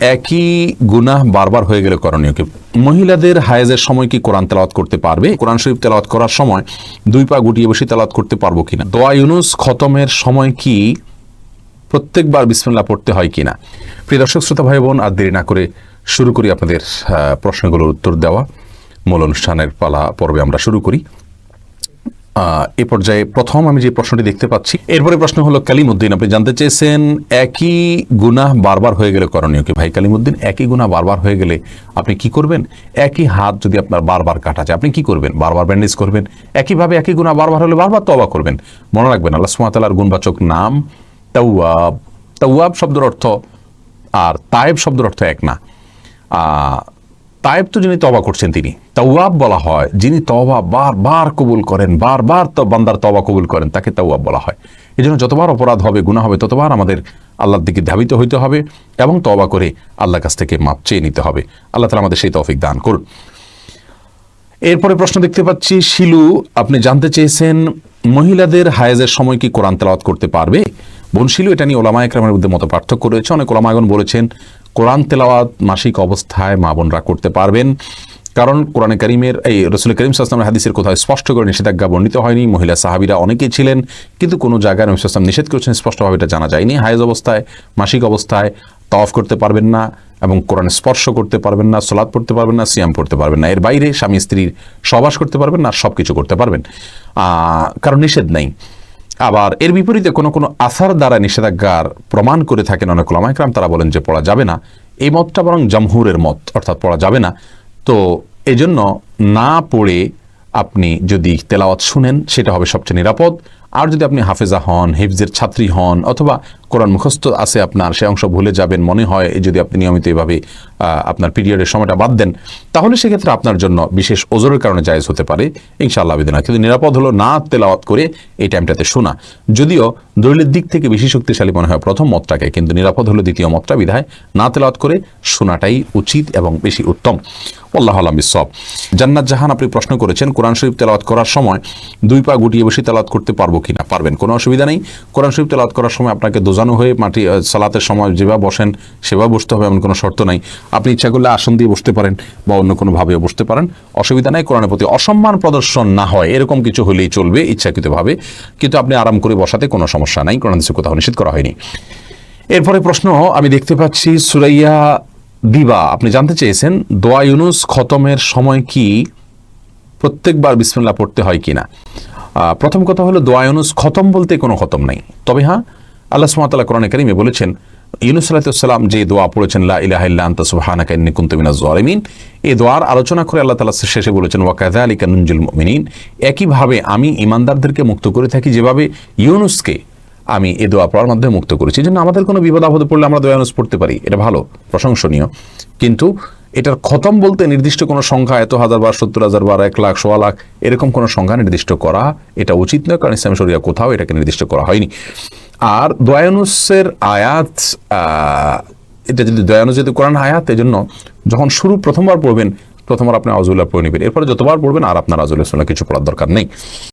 একই গুনাহ বারবার হয়ে গেলে করণীয় কি? মহিলাদের হায়েজের সময় কি কোরআন তেলাওয়াত করতে পারবে? কোরআন শরীফ তেলাওয়াত করার সময় দুই পা গুটিয়ে বসে তেলাওয়াত করতে পারব কিনা? দোয়া ইউনুস খতমের সময় কি প্রত্যেকবার বিসমিল্লাহ পড়তে হয় কিনা? প্রিয় দর্শক, শ্রোতা ভাই বোন, আর দেরি না করে শুরু করি আপনাদের প্রশ্নগুলোর উত্তর দেওয়া। মূল অনুষ্ঠানের পালা পর্বে আমরা শুরু করি। এ পর্যায়ে প্রথম আমি যে প্রশ্নটি দেখতে পাচ্ছি, এরপরে প্রশ্ন হলো, কালিমুদ্দিন, আপনি জানতে চেয়েছেন একই গুনাহ বারবার হয়ে গেলে করণীয় কি? ভাই কালিমুদ্দিন, একই গুনাহ বারবার হয়ে গেলে আপনি কি করবেন? একই হাত যদি আপনার বারবার কাটা যায়, আপনি কি করবেন? বারবার ব্যান্ডেজ করবেন? একইভাবে একই গুনাহ বারবার হলে বারবার তবা করবেন? মনে রাখবেন, আল্লাহ সুমাতালার গুণবাচক নাম তাওয়াব। তাওয়াব শব্দের অর্থ আর তায়েব শব্দের অর্থ এক না। তায়েব তো যিনি তবা করছেন তিনি, তাওয়াব বলা হয়, যিনি তবা বারবার কবুল করেন, বারবার তো বান্দার তবা কবুল করেন, তাকে তাওয়াব বলা হয়। এই জন্য যতবার অপরাধ হবে গুণা হবে, ততবার আমাদের আল্লাহর দিকে ধাবিত হইতে হবে এবং তবা করে আল্লাহর কাছ থেকে মাপ চেয়ে নিতে হবে। আল্লাহ তালা আমাদের সেই তৌফিক দান করুন। এরপরে প্রশ্ন দেখতে পাচ্ছি, শিলু, আপনি জানতে চেয়েছেন মহিলাদের হায়েজের সময় কি কোরআন তেলাওয়াত করতে পারবে? বোন শিলু, এটা নিয়ে ওলামা একরামের মধ্যে মতো পার্থক্য রয়েছে। অনেক ওলামাগণ বলেছেন কোরআন তেলাওয়াত মাসিক অবস্থায় মা বোনরা করতে পারবেন। কারণ কোরআনে করিমের, এই রসুল করিম সাল্লামের হাদিসের কোথাও স্পষ্ট করে নিষেধাজ্ঞা বর্ণিত হয়নি। মহিলা সাহাবিরা অনেকেই ছিলেন, কিন্তু কোনো জায়গায় রসুল সাল্লাম নিষেধ করেছেন, স্পষ্টভাবে এটা জানা যায়নি। হায়েজ অবস্থায়, মাসিক অবস্থায় তফ করতে পারবেন না এবং কোরআন স্পর্শ করতে পারবেন না সলাদ পড়তে পারবেন না, সিয়াম পড়তে পারবেন না। এর বাইরে স্বামী স্ত্রীর সবাস করতে পারবেন না সব কিছু করতে পারবেন। কারণ নিষেধ নেই। আবার এর বিপরীতে কোনো কোনো আসার দ্বারা নিষেধাজ্ঞার প্রমাণ করে থাকেন অনেক ওলামাইকরাম তারা বলেন যে পড়া যাবে না। এই মতটা বরং জামহুরের মত, অর্থাৎ পড়া যাবে না। তো এজন্য না পড়ে আপনি যদি তেলাওয়াত শুনেন, সেটা হবে সবচেয়ে নিরাপদ। আর যদি আপনি হাফেজা হন, হিফজের ছাত্রী হন, অথবা কোরআন মুখস্থ আছে আপনার, সে অংশ ভুলে যাবেন, মনে হয় যদি আপনি নিয়মিত এভাবে আপনার পিরিয়ডের সময়টা বাদ দেন, তাহলে সেক্ষেত্রে আপনার জন্য বিশেষ ওজোরের কারণে জায়েজ হতে পারে। ইনশাআল্লাহ আবেদন। কিন্তু নিরাপদ হলো না তেলাওয়াত করে এই টাইমটাতে শোনা। যদিও দলিলের দিক থেকে বেশি শক্তিশালী মনে হয় প্রথম মতটাকে, কিন্তু নিরাপদ হলো দ্বিতীয় মতটা বিধায় না তেলাওয়াত করে শোনাটাই উচিত এবং বেশি উত্তম। আল্লাহ আলম সব জান্নাত জাহান আপনি প্রশ্ন করেছেন, কোরআন শরীফ তেলাওয়াত করার সময় দুই পা গুটিয়ে বসে তেলাওয়াত করতে পারব কিনা পারবেন। কোনো অসুবিধা নেই। কোরআন শরীফ তেলাওয়াত করার সময় আপনাকে দোজানো হয়ে মাটি সালাতের সময় যেভাবে বসেন, সেভাবে বসতে হবে, এমন কোনো শর্ত নাই। আপনি ইচ্ছা করলে আসন দিয়ে বসতে পারেন বা অন্য কোনোভাবেও বসতে পারেন। অসুবিধা নাই, কোরআনের প্রতি অসম্মান প্রদর্শন না হয়। এরকম কিছু হলেই চলবে ইচ্ছাকৃতভাবে। কিন্তু আপনি আরাম করে বসাতে কোনো সমস্যা নাই। কোরআন দেশে কোথাও নিষেধ করা হয়নি। এরপরে প্রশ্ন, আমি দেখতে পাচ্ছি সুরাইয়া দিবা আপনি জানতে চেয়েছেন দোয়া ইউনুস খতমের সময় কি? প্রত্যেকবার বিসমিল্লাহ পড়তে হয় কিনা? প্রথম কথা হলো দোয়া ইউনুস খতম বলতে কোনো খতম নাই। তবে হ্যাঁ আল্লাহ সুমাতাল্লাহ কোরআনে কারিমে বলেছেন, ইউনুস সাল্লাহাম যে দোয়া পড়েছেন, লা ইলাহা ইল্লা আনতা সুবহানাকা ইন্নী এই দোয়ার আলোচনা করে আল্লাহ তাআলা শেষে বলেছেন, ওয়া কাযালিকা নুনজিল মুমিনিন, একইভাবে আমি ইমানদারদেরকে মুক্ত করে থাকি যেভাবে ইউনুসকে আমি এ দোয়া পড়ার মাধ্যমে মুক্ত করেছি। জন্য আমাদের কোনো বিপদ আপদে পড়লে আমরা দোয়া ইউনুস পড়তে পারি। এটা ভালো, প্রশংসনীয়। কিন্তু এটার খতম বলতে নির্দিষ্ট কোনো সংখ্যা এত হাজার বার সত্তর হাজার বার এক লাখ, সোয়া লাখ এরকম কোনো সংখ্যা নির্দিষ্ট করা এটা উচিত নয়, কারণ ইসলাম শরিয়া কোথাও এটাকে নির্দিষ্ট করা হয়নি। আর দয়ানুসের আয়াত এটা যদি দয়ানুস যদি কোরআন আয়াত এই জন্য যখন শুরু প্রথমবার পড়বেন, প্রথমবার আপনি আজুল্লাহ পড়ে নেবেন। এরপরে যতবার পড়বেন আর আপনার আজুল্লাহ কিছু পড়ার দরকার নেই।